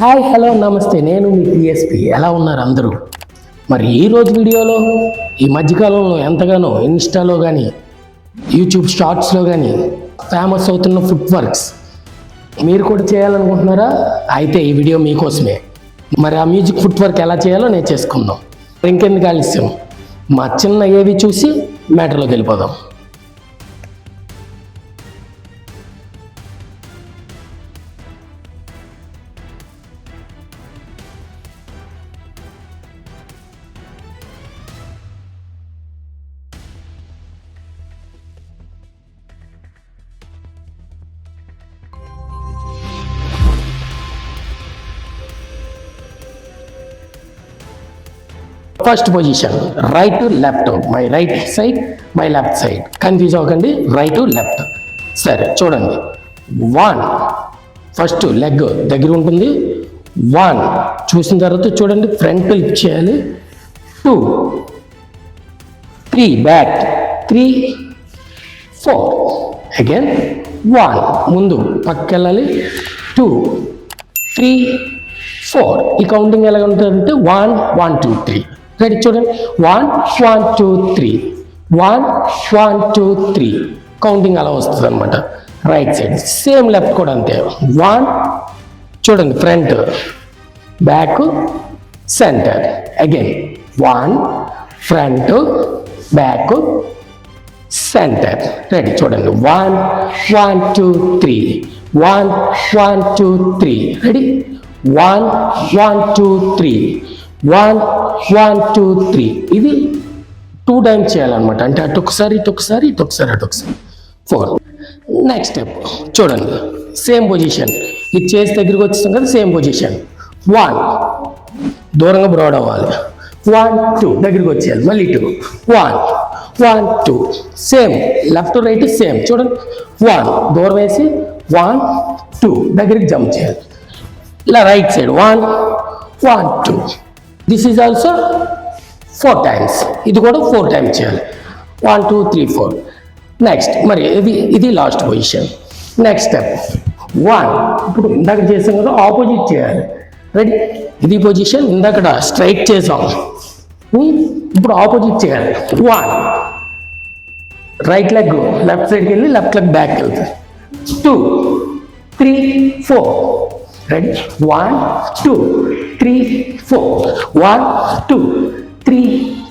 Hi hello నమస్తే. నేను మీ PSP ఎలా ఉన్నారు అందరూ? మరి ఈరోజు వీడియోలో ఈ మధ్యకాలంలో ఎంతగానో ఇన్స్టాలో కానీ యూట్యూబ్ షార్ట్స్లో కానీ ఫేమస్ అవుతున్న ఫుట్ వర్క్స్ మీరు కూడా చేయాలనుకుంటున్నారా? అయితే ఈ వీడియో మీకోసమే. మరి ఆ మ్యూజిక్ ఫుట్ వర్క్ ఎలా చేయాలో నేను చేసుకుందాం. ఇంకెందుకు ఆలస్యం? మా చిన్న ఏవి చూసి మ్యాటర్లోకి వెళ్ళిపోదాం. First position right to left my right side my left side confuse అవ్వకండి రైట్ టు లెఫ్ట్ సరే చూడండి. వన్ ఫస్ట్ లెగ్ దగ్గర ఉంటుంది. వన్ చూసిన తర్వాత చూడండి ఫ్రంట్ లిఫ్ట్ చేయాలి. Two three back three four again one ముందు పక్కకి వెళ్ళాలి. టూ త్రీ ఫోర్ ఈ కౌంటింగ్ ఎలా ఉంటుందంటే one one two three ready చూడండి one one two three one one two three counting అలా వస్తుంది అనమాట రైట్ సైడ్ సేమ్ లెఫ్ట్ కూడా అంతే. వన్ చూడండి front back center again one front back center ready చూడండి. One one two three one one two three ready one one two three one one two three ఇది two times చేయాలన్నమాట. అంటే అటు ఒకసారి ఇటు ఒకసారి ఇటు ఒకసారి అటు ఒకసారి. ఫోర్ నెక్స్ట్ స్టెప్ చూడండి. సేమ్ పొజిషన్ ఇది చేసి దగ్గరికి వచ్చేస్తాం కదా సేమ్ పొజిషన్ వన్ దూరంగా బ్రాడ్ అవ్వాలి. వన్ టూ దగ్గరికి వచ్చేయాలి. మళ్ళీ two one one two same left right same చూడండి. వన్ దూరం వేసి వన్ టూ దగ్గరికి జంప్ చేయాలి. ఇలా right side one one two this is also four times ఇది కూడా ఫోర్ టైమ్స్ చేయాలి. One two three four next మరి ఇది ఇది last position next step one ఇప్పుడు ఇందాక చేసాం కదా ఆపోజిట్ చేయాలి. రెడీ ఇది పొజిషన్ ఇందాక స్ట్రైట్ చేసాం. Hmm? ఇప్పుడు ఆపోజిట్ చేయాలి. వన్ రైట్ లెగ్ లెఫ్ట్ సైడ్కి వెళ్ళి లెఫ్ట్ లెగ్ బ్యాక్ వెళ్తుంది two three four ready one two three four one two three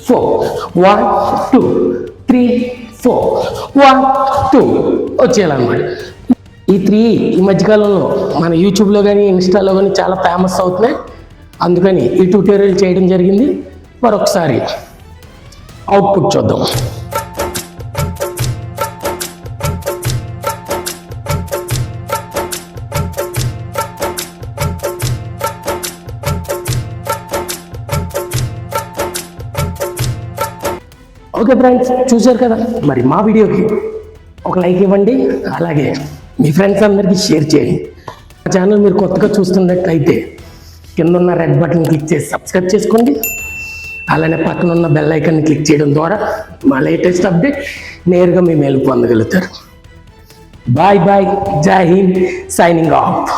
four one two three four one two వచ్చేయాలన్నమాట. ఈ త్రీ ఈ మధ్యకాలంలో మన యూట్యూబ్లో కానీ ఇన్స్టాలో కానీ చాలా ఫేమస్ అవుతున్నాయి. అందుకని ఈ ట్యూటోరియల్ చేయడం జరిగింది. మరొకసారి అవుట్పుట్ చూద్దాం. ఓకే ఫ్రెండ్స్ చూశారు కదా? మరి మా వీడియోకి ఒక లైక్ ఇవ్వండి అలాగే మీ ఫ్రెండ్స్ అందరికీ షేర్ చేయండి. మా ఛానల్ మీరు కొత్తగా చూస్తున్నట్లయితే కింద ఉన్న రెడ్ బటన్ క్లిక్ చేసి సబ్స్క్రైబ్ చేసుకోండి. అలానే పక్కన ఉన్న బెల్ ఐకాన్ని క్లిక్ చేయడం ద్వారా మా లేటెస్ట్ అప్డేట్ నేరుగా మీ మేలు పొందగలుగుతారు. బాయ్ బాయ్ జై హింద్ సైనింగ్ ఆఫ్